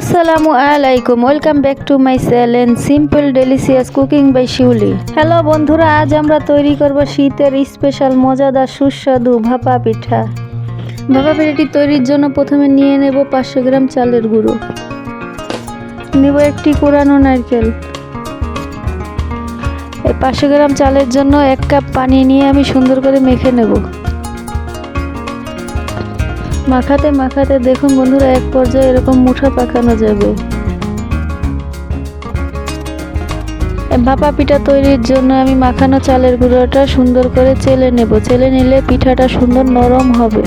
আসসালামু আলাইকুম welcome back to my channel simple delicious cooking by Shiuli hello বন্ধুরা, আজ আমরা তৈরি করব শীতের স্পেশাল মজাদার সুস্বাদু ভাপা পিঠা। ভাপা পিঠাটি তৈরির জন্য প্রথমে নিয়ে নেব পাঁচশো গ্রাম চালের গুঁড়ো। নেব একটি কোরানো নারকেল। এই পাঁচশো গ্রাম চালের জন্য এক কাপ পানি নিয়ে আমি সুন্দর করে মেখে নেব। মাখাতে মাখাতে দেখুন বন্ধুরা, এক পর্যায়ে এরকম মুঠা পাকানো যাবে। ভাপা পিঠা তৈরির জন্য আমি মাখানো চালের গুঁড়োটা সুন্দর করে চেলে নেব। চেলে নিলে পিঠাটা সুন্দর নরম হবে।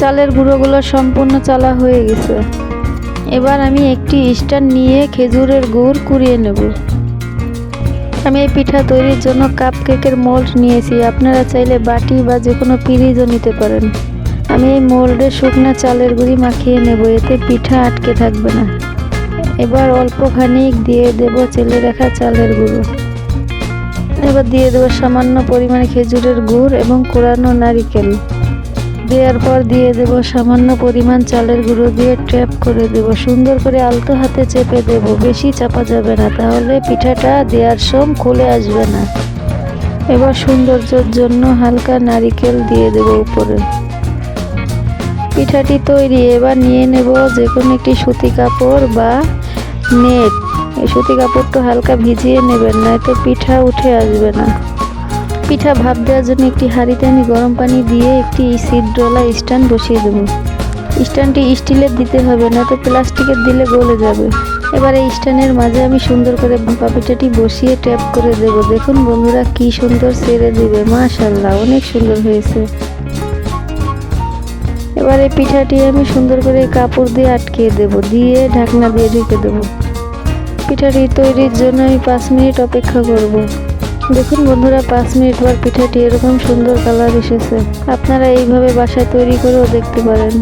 চালের গুঁড়োগুলো সম্পূর্ণ চালা হয়ে গেছে। এবার আমি একটি স্ট্যান্ড নিয়ে খেজুরের গুড় কুড়িয়ে নেব। আমি এই পিঠা তৈরির জন্য কাপ কেকের মোল্ড নিয়েছি। আপনারা চাইলে বাটি বা যে কোনো পিরিজও নিতে পারেন। আমি এই মোল্ডে শুকনা চালের গুঁড়ি মাখিয়ে নেব, এতে পিঠা আটকে থাকবে না। এবার অল্প খানিক দিয়ে দেব চেলে রাখা চালের গুঁড়ো। এবার দিয়ে দেবো সামান্য পরিমাণে খেজুরের গুড় এবং কোরানো নারিকেল। দেওয়ার পর দিয়ে দেব সামান্য পরিমাণ চালের গুঁড়ো দিয়ে ট্র্যাপ করে দেব। সুন্দর করে আলতো হাতে চেপে দেব, বেশি চাপা যাবে না, তাহলে পিঠাটা দেওয়ার সম খুলে আসবে না। এবার সৌন্দর্যের জন্য হালকা নারিকেল দিয়ে দেব উপরে। পিঠাটি তৈরি, এবার নিয়ে নেব যে কোনো একটি সুতি কাপড় বা নেট। এই সুতি কাপড়টা হালকা ভিজিয়ে নেবেন না নয়তো পিঠা উঠে আসবে না। পিঠা ভাপ দেওয়ার জন্য একটি হাঁড়িতে আমি গরম পানি দিয়ে একটি সিড্রলা স্ট্যান্ড বসিয়ে দেবো। স্ট্যান্ডটি স্টিলের দিতে হবে না তো প্লাস্টিকের দিলে গলে যাবে। এবার এই স্ট্যান্ডের মাঝে আমি সুন্দর করে ভাপা পিঠাটি বসিয়ে ট্যাপ করে দেব। দেখুন বন্ধুরা, কি সুন্দর সেরে দিবে মাশাল্লাহ অনেক সুন্দর হয়েছে। এবারে পিঠাটি আমি সুন্দর করে কাপড় দিয়ে আটকে দেব, দিয়ে ঢাকনা দিয়ে ঢেকে দেব। পিঠাটি তৈরির জন্য আমি পাঁচ মিনিট অপেক্ষা করব। দেখুন বন্ধুরা, পাঁচ মিনিট পর পিঠাটি এরকম সুন্দর কালার এসেছে। আপনারা এইভাবে বাসায় তৈরি করেও দেখতে পারেন।